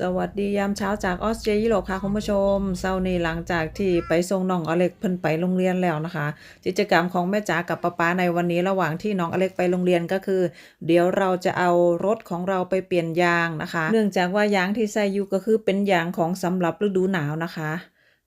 สวัสดียามเช้าจากออสเตรเลียยุโรปค่ะคุณผู้ชมเช้านี้หลังจากที่ไปส่งน้องอเล็กเพิ่นไปโรงเรียนแล้วนะคะ กิจกรรมของแม่จ๋ากับป๊าป๊าในวันนี้ระหว่างที่น้องอเล็กไปโรงเรียนก็คือ เดี๋ยวเราจะเอารถของเราไปเปลี่ยนยางนะคะ เนื่องจากว่ายางที่ใส่อยู่ก็คือเป็นยางของสำหรับฤดูหนาวนะคะ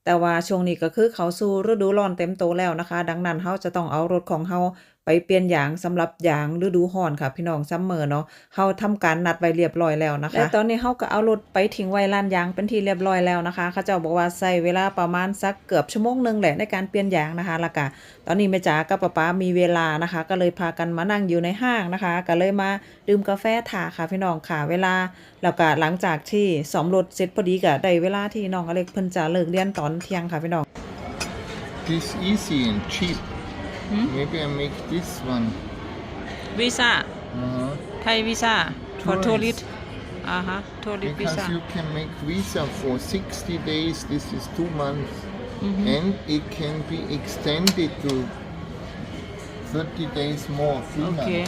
แต่ว่าช่วงนี้ก็คือเขาสู่ฤดูร้อนเต็มโตแล้วนะคะ ดังนั้นเขาจะต้องเอารถของเขา ไปเปลี่ยนยางสำหรับยางฤดูร้อนค่ะ พี่น้องซัมเมอร์เนาะเขาทำการนัดไว้เรียบร้อยแล้วนะคะและตอนนี้เขาก็เอารถไปทิ้งไว้ลานยางเป็นที่เรียบร้อยแล้วนะคะเขาเจ้าบอกว่าใช้เวลาประมาณสักเกือบชั่วโมงหนึงแหละในการเปลี่ยนยางนะคะล้วก็ตอนนี้แม่จ๋ากับป๊าป๊ามีเวลานะคะ ก็เลยพากันมานั่งอยู่ในห้างนะคะ ก็เลยมาดื่มกาแฟถ่าค่ะพี่น้องค่ะเวลาแล้วก็หลังจากที่สอมรถเสร็จพอดีก็ได้เวลาที่น้องอเล็กเพิ่นจะเลิกเรียนตอนเที่ยงค่ะพี่น้อง This easy and cheap. Hmm? Maybe I make this one. Visa. Uh-huh. Thai visa for tourist. Uh huh. Tourist because visa. you can make visa for 60 days. This is two months, mm -hmm. and it can be extended to 30 days more. Okay.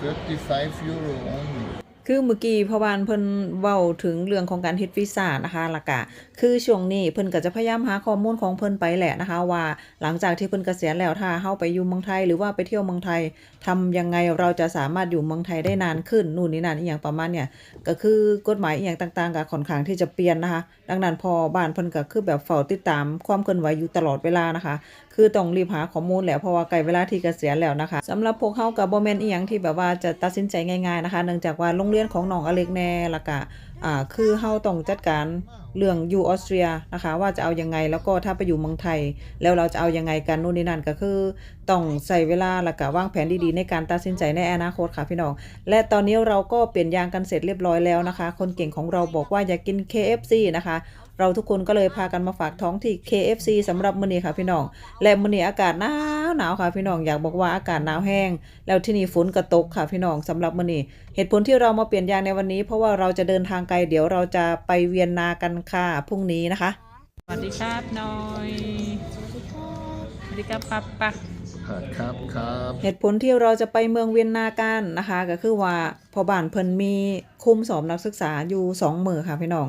35 euro only. คือเมื่อกี้พ่อบานเพิ่นเว้าถึงเรื่องของการเฮ็ดวีซ่านะคะละกะ คือช่วงนี้เพิ่นก็จะพยายามหาข้อมูลของเพิ่นไปแหละนะคะ ว่าหลังจากที่เพิ่นเกษียณแล้วถ้าเฮาไปอยู่เมืองไทย หรือว่าไปเที่ยวเมืองไทยทำยังไงเราจะสามารถอยู่เมืองไทยได้นานขึ้นนู่นนี่นั่นอีหยังประมาณเนี่ยก็คือกฎหมายอีหยังต่างๆก็ค่อนข้างที่จะเปลี่ยนนะคะ ดังนั้นพอบ้านเพิ่นก็คือแบบเฝ้าติดตามความเคลื่อนไหวอยู่ตลอดเวลานะคะ คือต้องรีบหาข้อมูลแหละเพราะว่าใกล้เวลาที่เกษียณแล้วนะคะสำหรับพวกเขากับบ่แม่นอีหยังที่แบบว่าจะตัดสินใจง่ายๆนะคะเนื่องจากว่าโรงเรียนของน้องอเล็กแน่ละก็อ่าคือเฮาต้องจัดการเรื่องอยู่ออสเตรียนะคะว่าจะเอายังไงแล้วก็ถ้าไปอยู่เมืองไทย แล้วเราจะเอายังไงกันนู่นนี่นั่นก็คือต้องใส่เวลาและก็วางแผนดีๆในการตัดสินใจในอนาคตค่ะพี่น้อง และตอนนี้เราก็เปลี่ยนยางกันเสร็จเรียบร้อยแล้วนะคะ คนเก่งของเราบอกว่าอย่ากกิน KFC นะคะ เราทุกคนก็เลยพากันมาฝากท้องที่ KFC สำหรับมื้อนี้ค่ะพี่น้อง และมื้อนี้อากาศหนาวหนาวค่ะพี่น้องอยากบอกว่าอากาศหนาวแห้ง แล้วที่นี่ฝนก็ตกค่ะพี่น้องสำหรับมื้อนี้เหตุผลที่เรามาเปลี่ยนยางในวันนี้ เพราะว่าเราจะเดินทางไกลเดี๋ยวเราจะไปเวียนนากันค่ะพรุ่งนี้นะคะสวัสดีครับหน้อยสวัสดีครับปั๊บปั๊บ Cup, cup. เหตุผลที่เราจะไปเมืองเวียนนากันนะคะ ก็คือว่าพอบ้านเพิ่นมีคุมสอบนักศึกษาอยู่สองมือค่ะพี่น้อง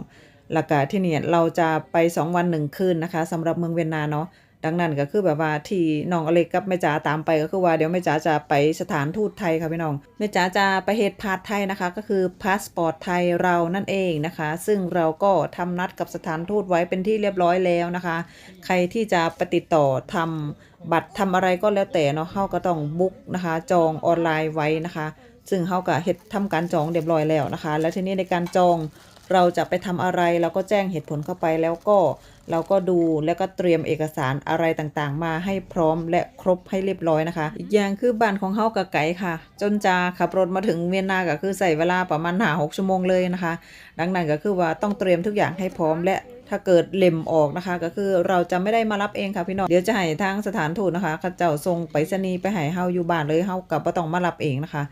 แล้วก็ที่นี่เราจะไปสองวันหนึ่งคืนนะคะสำหรับเมืองเวียนนาเนาะดังนั้นก็คือแบบว่าที่น้องอเล็กกับแม่จ๋าตามไปก็คือว่าเดี๋ยวแม่จ๋าจะไปสถานทูตไทยค่ะพี่น้องแม่จ๋าจะไปเฮ็ดพาสไทยนะคะ ก็คือพาสปอร์ตไทยเรานั่นเองนะคะ ซึ่งเราก็ทำนัดกับสถานทูตไว้เป็นที่เรียบร้อยแล้วนะคะ ใครที่จะไปติดต่อทำบัตรทำอะไรก็แล้วแต่เนาะเฮาก็ต้องบุ๊กนะคะ จองออนไลน์ไว้นะคะ ซึ่งเฮาก็เฮ็ดทำการจองเรียบร้อยแล้วนะคะ แล้วทีนี้ในการจอง เราจะไปทำอะไรเราก็แจ้งเหตุผลเข้าไปแล้วก็เราก็ดูแล้วก็เตรียมเอกสารอะไรต่างๆ มาให้พร้อมและครบให้เรียบร้อยนะคะ อีกอย่างคือบ้านของเฮากับไก่ค่ะ จนจะขับรถมาถึงเวียนนาก็คือใส่เวลาประมาณหาหกชั่วโมงเลยนะคะ ดังนั้นก็คือว่าต้องเตรียมทุกอย่างให้พร้อมและถ้าเกิดเล่มออกนะคะ ก็คือเราจะไม่ได้มารับเองค่ะพี่น้องเดี๋ยวจะให้ทางสถานทูตนะคะเขาเจ้าส่งไปรษณีย์ไปให้เฮาอยู่บ้านเลยเฮากับบ่ต้องมารับเองนะคะ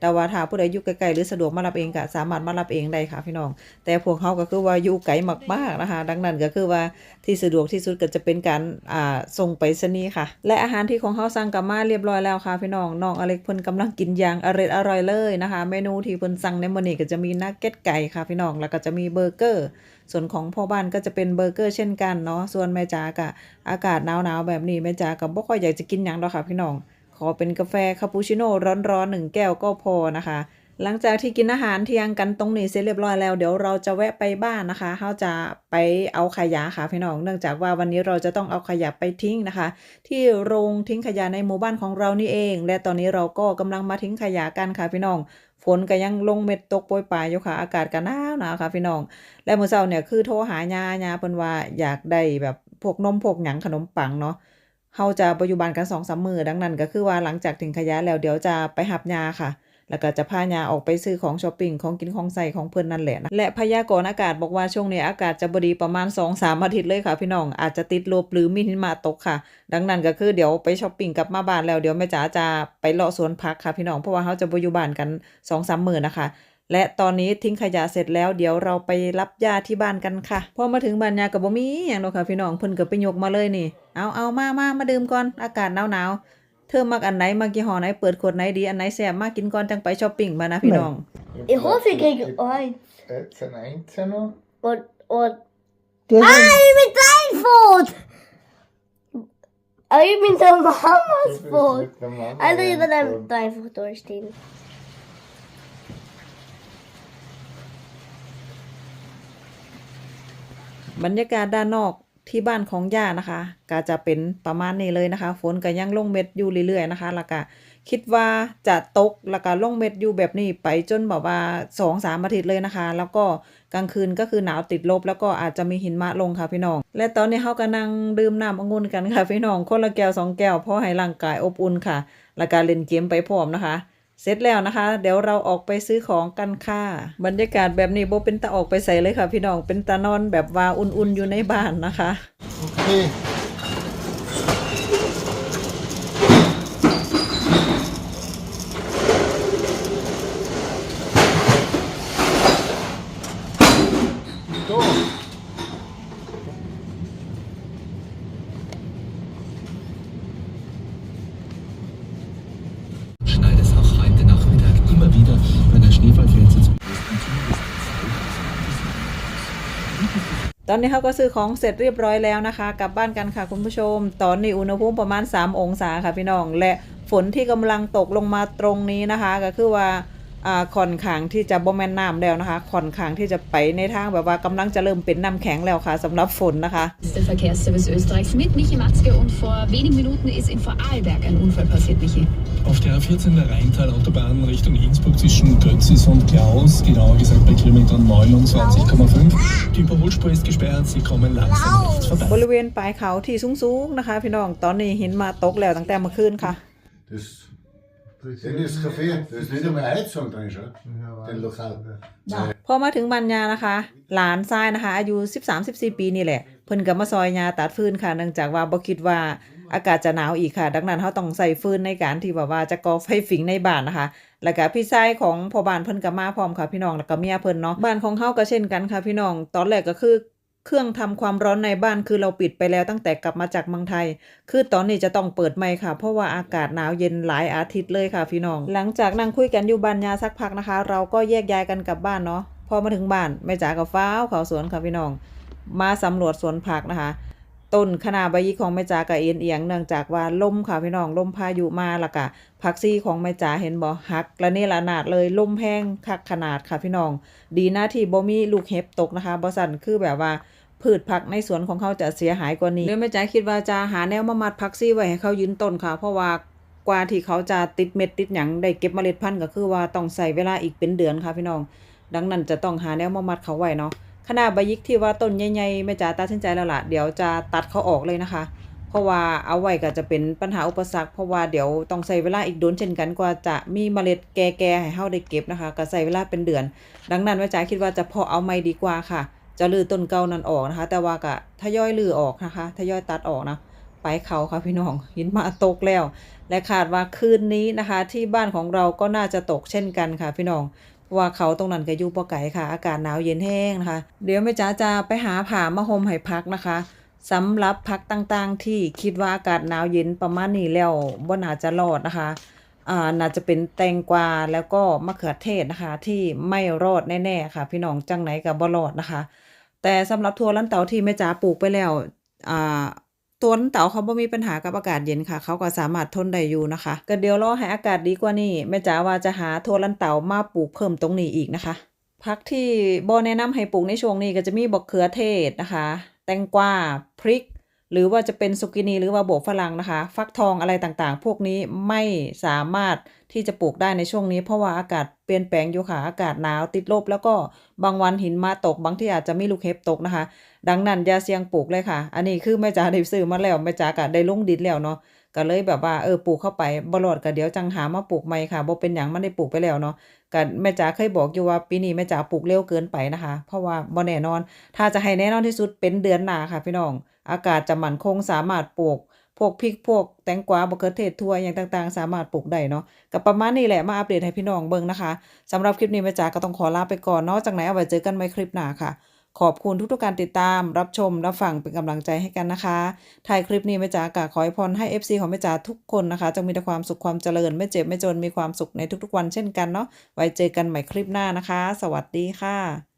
แต่ว่าถ้าผู้ใดอยู่ไกลๆหรือสะดวกมารับเองก็สามารถมารับเองได้ค่ะพี่น้อง แต่พวกเขาก็คือว่าอยู่ไกลมากๆนะคะ ดังนั้นก็คือว่าที่สะดวกที่สุดก็จะเป็นการอ่าส่งไปรษณีค่ะ และอาหารที่ของเขาสั่งกับมาเรียบร้อยแล้วค่ะพี่น้องน้องอเล็กเพิ่นกำลังกินอย่างอร่อยอร่อยเลยนะคะ เมนูที่เพิ่นสั่งในมื้อนี้ก็จะมีนักเก็ตไก่ค่ะพี่น้องแล้วก็จะมีเบอร์เกอร์ ส่วนของพ่อบ้านก็จะเป็นเบอร์เกอร์เช่นกันเนาะส่วนแม่จ๋ากะอากาศหนาวๆแบบนี้แม่จ๋าก็บ่ค่อยอยากจะกินหยังดอกค่ะพี่น้อง อเป็นกาแฟคาปูชิโน่ร้อนๆหนึ่งแก้วก็พอนะคะ หลังจากที่กินอาหารเที่ยงกันตรงนี้เสร็จเรียบร้อยแล้วเดี๋ยวเราจะแวะไปบ้านนะคะเขาจะไปเอาขยะค่ะพี่น้อง เนื่องจากว่าวันนี้เราจะต้องเอาขยะไปทิ้งนะคะ ที่โรงทิ้งขยะในหมู่บ้านของเรานี่เอง และตอนนี้เราก็กำลังมาทิ้งขยะกันค่ะพี่น้องฝนก็ยังลงเม็ดตกโปรยปลายอยู่ค่ะ อากาศก็หนาวหนาวค่ะพี่น้อง และมื้อเช้าเนี่ยคือโทรหาญาญาเพิ่นว่าอยากได้แบบพวกนมพวกหยังขนมปังเนาะ เฮาจะปัจจุบันกันสองสามมือดังนั้นก็คือว่าหลังจากถึงขยะแล้วเดี๋ยวจะไปหับยาค่ะ แล้วก็จะพายาออกไปซื้อของช้อปปิ้งของกินของใส่ของเพิ่นนั่นแหละนะและพยากรณ์อากาศบอกว่าช่วงนี้อากาศจะบดีประมาณ2-3อาทิตย์เลยค่ะ พี่น้องอาจจะติดลบหรือมีหิมะตกค่ะ ดังนั้นก็คือเดี๋ยวไปช้อปปิ้งกลับมาบ้านแล้วเดี๋ยวแม่จ๋าจะไปเลาะสวนผักค่ะพี่น้องเพราะว่าเฮาจะบ่อยู่บ้านกัน2-3มื้อนะคะ และตอนนี้ทิ้งขยะเสร็จแล้วเดี๋ยวเราไปรับยาที่บ้านกันค่ะพอมาถึงบ้านยากับบ่มีหยังดอกค่ะพี่น้องเพิ่นก็ไปยกมาเลยนี่ เอาเอามามามาดื่มก่อนอากาศหนาวๆเธอมักอันไหนมักยี่ห้อไหนเปิดขวดไหนดีอันไหนแซ่บมากกินก่อนจังไปช้อปปิ้งมานะพี่น้อง Ich hoffe, ich kriege eins. Jetzt ein Einzelner. Und, und. Du hast Nein, mit deinem Boot! Aber ich bin der Mamas Du bist Boot. mit der Mama Also, ich will eingezogen. da einfach durchstehen. บรรยากาศด้านนอกที่บ้านของย่านะคะก็จะเป็นประมาณนี้เลยนะคะ ฝนก็ยังลงเม็ดอยู่เรื่อยๆนะคะ แล้วก็คิดว่าจะตกแล้วก็ลงเม็ดอยู่แบบนี้ไปจนแบบว่าสองสามอาทิตย์เลยนะคะ แล้วก็กลางคืนก็คือหนาวติดลบ แล้วก็อาจจะมีหินมะลงค่ะพี่น้อง และตอนนี้เขาก็นั่งดื่มน้ำองุ่นกันค่ะพี่น้องคนละแก้วสองแก้วเพราะให้ร่างกายอบอุ่นค่ะ แล้วก็เล่นเกมไปพร้อมนะคะ เสร็จแล้วนะคะ เดี๋ยวเราออกไปซื้อของกันค่ะ บรรยากาศแบบนี้โบเป็นตาออกไปใส่เลยค่ะ พี่น้องเป็นตานอนแบบว่าอุ่นๆอยู่ในบ้านนะคะ โอเค ตอนนี้เขาก็ซื้อของเสร็จเรียบร้อยแล้วนะคะ กลับบ้านกันค่ะคุณผู้ชม ตอนนี้อุณหภูมิประมาณ 3 องศาค่ะพี่น้อง และฝนที่กำลังตกลงมาตรงนี้นะคะ ก็คือว่า ค่อนข้างที่จะบ่แม่นน้ำแล้วนะคะค่อนข้างที่จะไปในทางแบบว่ากำลังจะเริ่มเป็นน้ำแข็งแล้วค่ะสำหรับฝนนะคะ ist der Verkehrsservice Österreichs mit Michi Matzke und vor wenigen Minuten ist in Vorarlberg ein Unfall passiert, Michi. Auf der A14 der Rheintal-Autobahn Richtung Innsbruck zwischen Götzis und Klaus, genauer gesagt bei Kilometer 29,5. Die Überholspur ist gesperrt, Sie kommen langsam rechts บ vorbei. ริเวณปลายเขาที่สูงๆนะคะ พี่น้องตอนนี้หินมาตกแล้วตั้งแต่เมื่อคืนค่ะ Das, den ist Kaffee, da ist nicht einmal Heizung drin, schau. Den Lokal. พอมาถึงบรรยานะคะ หลานทรายนะคะ อายุ 13-14 ปีนี่แหละ เพิ่นก็มาซอยยาตัดฟืนค่ะเนื่องจากว่าบ่คิดว่าอากาศจะหนาวอีกค่ะ ดังนั้นเขาต้องใส่ฟืนในการที่แบบว่าจะก่อไฟฝิงในบ้านนะคะ แล้วก็พี่ชายของพ่อบ้านเพิ่นก็มาพร้อมค่ะพี่น้องแล้วก็เมียเพิ่นเนาะบ้านของเฮาก็เช่นกันค่ะพี่น้อง ตอนแรกก็คือ เครื่องทำความร้อนในบ้านคือเราปิดไปแล้วตั้งแต่กลับมาจากเมืองไทย คือตอนนี้จะต้องเปิดไมค์ค่ะ เพราะว่าอากาศหนาวเย็นหลายอาทิตย์เลยค่ะพี่น้อง หลังจากนั่งคุยกันอยู่บ้านยาสักพักนะคะ เราก็แยกย้ายกันกลับบ้านเนาะ พอมาถึงบ้านแม่จ๋ากับฟ้าวเขาสวนค่ะพี่น้อง มาสำรวจสวนผักนะคะ ต้นขนาใบยี่ของแม่จ๋ากับเอ็นเอียงเนื่องจากว่าลมค่ะพี่น้องลมพายุมาละกะผักซี่ของแม่จ๋าเห็นบ่หักและนี่ละนาดเลยลมแห้งคักขนาดค่ะพี่น้อง ดีนะที่บ่มีลูกเห็บตกนะคะบ่สั่นคือแบบว่าพืชผักในสวนของเขาจะเสียหายกว่านี้เดี๋ยวแม่จ๋าคิดว่าจะหาแนวมามัดผักซี่ไว้ให้เขายืนต้นค่ะ เพราะว่ากว่าที่เขาจะติดเม็ดติดหยังได้เก็บเมล็ดพันธุ์ก็คือว่าต้องใส่เวลาอีกเป็นเดือนค่ะพี่น้อง ดังนั้นจะต้องหาแนวมามัดเขาไว้เนาะ ขนาดใบยิกที่ว่าต้นใหญ่ๆแม่จ๋าตัดสินใจแล้วล่ะเดี๋ยวจะตัดเขาออกเลยนะคะ เพราะว่าเอาไว้ก็จะเป็นปัญหาอุปสรรคเพราะว่าเดี๋ยวต้องใช้เวลาอีกโดนเช่นกันกว่าจะมีเมล็ดแก่ๆให้เฮาได้เก็บนะคะ ก็ใช้เวลาเป็นเดือน ดังนั้นแม่จ๋าคิดว่าจะพอเอาไม่ดีกว่าค่ะ จะลือต้นเก่านั้นออกนะคะ แต่ว่าก็ทยอยลือออกนะคะทยอยตัดออกนะไปเขาค่ะพี่น้องหินมาตกแล้ว และคาดว่าคืนนี้นะคะ ที่บ้านของเราก็น่าจะตกเช่นกันค่ะพี่น้อง ว่าเขาตรงนั้นก็อยู่ปอไก่ค่ะ อากาศหนาวเย็นแห้งนะคะ เดี๋ยวแม่จ๋าจะไปหาผ้ามาห่มให้พักนะคะสำหรับพักต่างๆ ที่คิดว่าอากาศหนาวเย็นประมาณนี้แล้วบ่น่าจะรอดนะคะอ่าน่าจะเป็นแตงกวาแล้วก็มะเขือเทศนะคะ ที่ไม่รอดแน่ๆค่ะ พี่น้องจังไหนกับบ่รอดนะคะ แต่สำหรับทัวลันเตาที่แม่จ๋าปลูกไปแล้วอ่า ตัวลันเต่าเขาบ่มีปัญหากับอากาศเย็นค่ะ เขาก็สามารถทนได้อยู่นะคะ ก็เดี๋ยวรอให้อากาศดีกว่านี้แม่จ๋าว่าจะหาทัวลันเต่ามาปลูกเพิ่มตรงนี้อีกนะคะผักที่บ่แนะนำให้ปลูกในช่วงนี้ก็จะมีบักเขือเทศนะคะ แตงกวาพริก หรือว่าจะเป็นซุกินีหรือว่าโบกฝรั่งนะคะ ฟักทองอะไรต่างๆ พวกนี้ไม่สามารถที่จะปลูกได้ในช่วงนี้ เพราะว่าอากาศเปลี่ยนแปลงอยู่ค่ะอากาศหนาวติดลบแล้วก็บางวันหินมาตกบางที่อาจจะมีลูกเห็บตกนะคะ ดังนั้นอย่าเสี่ยงปลูกเลยค่ะ อันนี้คือแม่จ๋าได้ซื้อมาแล้วแม่จ๋าก็ได้ลงดินแล้วเนาะก็เลยแบบว่าเออปลูกเข้าไปบ่รอดก็เดี๋ยวจังหามาปลูกใหม่ค่ะบ่เป็นหยังมันได้ปลูกไปแล้วเนาะก็แม่จ๋าเคยบอกอยู่ว่าปีนี้แม่จ๋าปลูกเร็วเกินไปนะคะ เพราะว่าบ่แน่นอน ถ้าจะให้แน่นอนที่สุดเป็นเดือนหน้าค่ะพี่น้อง อากาศจะมั่นคงสามารถปลูกพวกพริกพวกแตงกวาบะเขือเทศทั่วอย่างต่างๆ สามารถปลูกได้เนาะก็ประมาณนี้แหละมาอัปเดตให้พี่น้องเบิ่งนะคะสำหรับคลิปนี้แม่จ๋าก็ต้องขอลาไปก่อนเนาะจากไหนเอาไว้เจอกันใหม่คลิปหน้าค่ะ ขอบคุณทุกๆการติดตาม รับชม รับฟังเป็นกำลังใจให้กันนะคะถ่ายคลิปนี้แม่จ๋ากะขอให้พรให้ FC ของแม่จ๋าทุกคนนะคะจงมีแต่ความสุขความเจริญ ไม่เจ็บไม่จนมีความสุขในทุกๆวันเช่นกันเนาะไว้เจอกันใหม่คลิปหน้านะคะ สวัสดีค่ะ